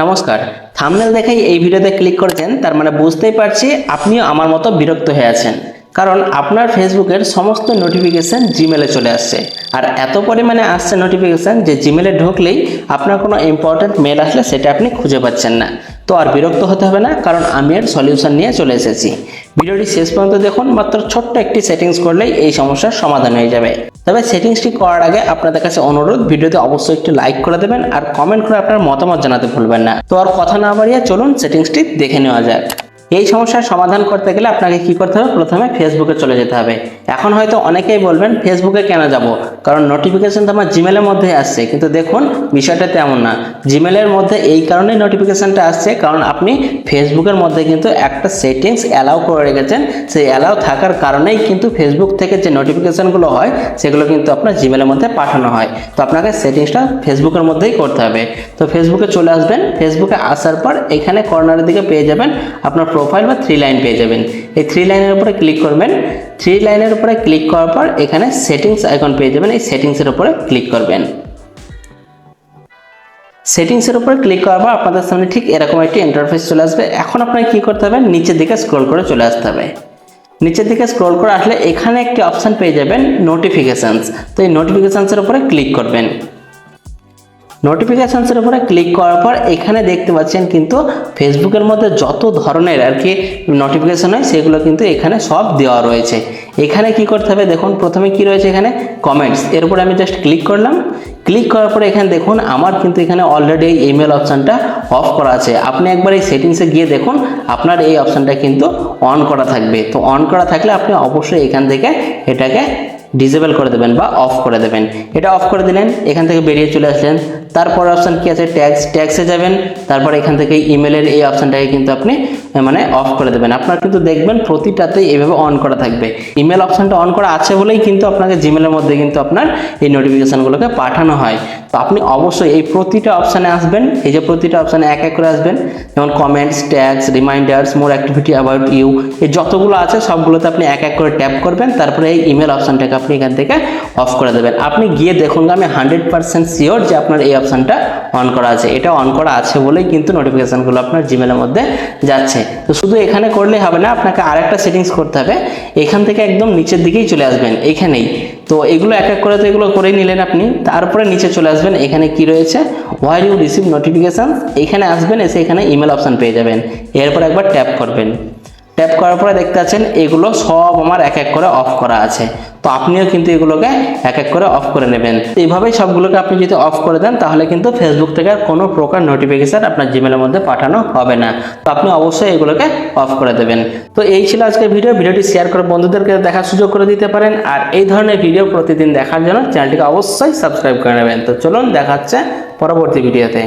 নমস্কার। থামনেল দেখাই এই ভিডিওতে ক্লিক করেছেন, তার মানে বুঝতেই পারছি আপনিও আমার মতো বিরক্ত হয়ে আছেন। কারণ আপনার ফেসবুকের সমস্ত নোটিফিকেশান জিমেলে চলে আসছে। আর এত পরিমাণে আসছে নোটিফিকেশান যে জিমেলে ঢুকলেই আপনার কোনো ইম্পর্ট্যান্ট মেল আসলে সেটা আপনি খুঁজে পাচ্ছেন না। তো আর বিরক্ত হতে হবে না, কারণ আমি এর সলিউশন নিয়ে চলে এসেছি। ভিডিওটি শেষ পর্যন্ত দেখুন, মাত্র ছোট্ট একটি সেটিংস করলেই এই সমস্যার সমাধান হয়ে যাবে। তবে সেটিংসটি করার আগে আপনাদের কাছে অনুরোধ, ভিডিওতে অবশ্যই একটু লাইক করে দেবেন আর কমেন্ট করে আপনার মতামত জানাতে ভুলবেন না। তো আর কথা না বাড়িয়ে চলুন সেটিংসটি দেখে নেওয়া যাক। এই সমস্যার সমাধান করতে গেলে আপনাকে কি করতে হবে? প্রথমে ফেসবুকে চলে যেতে হবে। এখন হয়তো অনেকেই বলবেন ফেসবুকে কেন যাব? কারণ নোটিফিকেশন তো আমার জিমেলের মধ্যে আসছে। কিন্তু দেখুন, বিষয়টা তেমন না। জিমেলের মধ্যে এই কারণেই নোটিফিকেশনটা আসছে, কারণ আপনি ফেসবুকের মধ্যে কিন্তু একটা সেটিংস অ্যালাউ করে রেখেছেন। সেই অ্যালাউ থাকার কারণেই কিন্তু ফেসবুক থেকে যে নোটিফিকেশনগুলো হয়, সেগুলো কিন্তু আপনার জিমেলের মধ্যে পাঠানো হয়। তো আপনাকে সেটিংসটা ফেসবুকের মধ্যেই করতে হবে। তো ফেসবুকে চলে আসবেন। ফেসবুকে আসার পর এখানে কর্নারের দিকে পেয়ে যাবেন। আপনার প্রোফাইল বা থ্রি লাইন পেয়ে যাবেন। এই থ্রি লাইনের উপরে ক্লিক করবেন। থ্রি লাইনের উপরে ক্লিক করার পর এখানে সেটিংস আইকন পেয়ে যাবেন। এই সেটিংসের উপরে ক্লিক করবেন। সেটিংসের উপরে ক্লিক করার পর আপনাদের সামনে ঠিক এরকম একটি ইন্টারফেস চলে আসবে। এখন আপনাকে কী করতে হবে? নিচের দিকে স্ক্রল করে চলে আসতে হবে। নিচের দিকে স্ক্রল করে আসলে এখানে একটি অপশান পেয়ে যাবেন নোটিফিকেশানস তো এই নোটিফিকেশানসের উপরে ক্লিক করবেন। নোটিফিকেশানসের উপরে ক্লিক করার পর এখানে দেখতে পাচ্ছেন কিন্তু ফেসবুকের মধ্যে যত ধরনের আর কি নোটিফিকেশান হয়, সেগুলো কিন্তু এখানে সব দেওয়া রয়েছে। এখানে কি করতে হবে? দেখুন, প্রথমে কি রয়েছে এখানে? কমেন্টস এর উপরে আমি জাস্ট ক্লিক করলাম। ক্লিক করার পরে এখানে দেখুন, আমার কিন্তু এখানে অলরেডি এই ইমেল অপশানটা অফ করা আছে। আপনি একবার এই সেটিংসে গিয়ে দেখুন, আপনার এই অপশানটা কিন্তু অন করা থাকবে। তো অন করা থাকলে আপনি অবশ্যই এখান থেকে এটাকে ডিসেবল করে দেবেন বা অফ করে দেবেন। এটা অফ করে দিলেন, এখান থেকে বেরিয়ে চলে আসলেন। তারপর অপশান কি আছে? ট্যাক্স ট্যাক্সে যাবেন। তারপর এখান থেকে ইমেলের এই অপশানটাকে কিন্তু আপনি মানে অফ করে দেবেন। আপনার কিন্তু দেখবেন প্রতিটাতেই এইভাবে অন করা থাকবে। ইমেল অপশানটা অন করা আছে বলেই কিন্তু আপনাকে জিমেলের মধ্যে কিন্তু আপনার এই নোটিফিকেশানগুলোকে পাঠানো হয়। তো আপনি অবশ্যই এই প্রতিটা অপশানে আসবেন। এই যে প্রতিটা অপশানে এক এক করে আসবেন। যেমন comments tags reminders more activity about you এই যতগুলো আছে সবগুলোতে আপনি এক এক করে ট্যাপ করবেন। তারপরে এই ইমেল অপশানটাকে আপনি এখান থেকে অফ করে দেবেন। আপনি গিয়ে দেখুন আমি হান্ড্রেড পার্সেন্ট শিওর যে আপনার এই অপশানটা অন করা আছে। এটা অন করা আছে বলেই কিন্তু নোটিফিকেশানগুলো আপনার জিমেলের মধ্যে যাচ্ছে। তো শুধু এখানে করলেই হবে না, আপনাকে আরেকটা সেটিংস করতে হবে। এখান থেকে একদম নিচের দিকেই চলে আসবেন, এখানেই। তো এগুলো এক এক করে তো এগুলো করেই নিলেন আপনি। তারপরে নিচে চলে আসবেন, এখানে কি রয়েছে? হোয়ার ইউ রিসিভ নোটিফিকেশান এখানে আসবেন, এসে এখানে ইমেল অপশান পেয়ে যাবেন। এরপর একবার ট্যাপ করবেন। ট্যাপ করার পরে দেখতে পাচ্ছেন এগুলো সব আমার এক এক করে অফ করা আছে। তো আপনিও কিন্তু এগুলোকে এক এক করে অফ করে নেবেন। এইভাবেই সবগুলোকে আপনি যদি অফ করে দেন, তাহলে কিন্তু ফেসবুক থেকে আর কোনো প্রকার নোটিফিকেশান আপনার জিমেলের মধ্যে পাঠানো হবে না। তো আপনি অবশ্যই এগুলোকে অফ করে দেবেন। তো এই ছিল আজকের ভিডিও ভিডিওটি শেয়ার করে বন্ধুদেরকে দেখার সুযোগ করে দিতে পারেন। আর এই ধরনের ভিডিও প্রতিদিন দেখার জন্য চ্যানেলটিকে অবশ্যই সাবস্ক্রাইব করে নেবেন। তো চলুন দেখা হচ্ছে পরবর্তী ভিডিওতে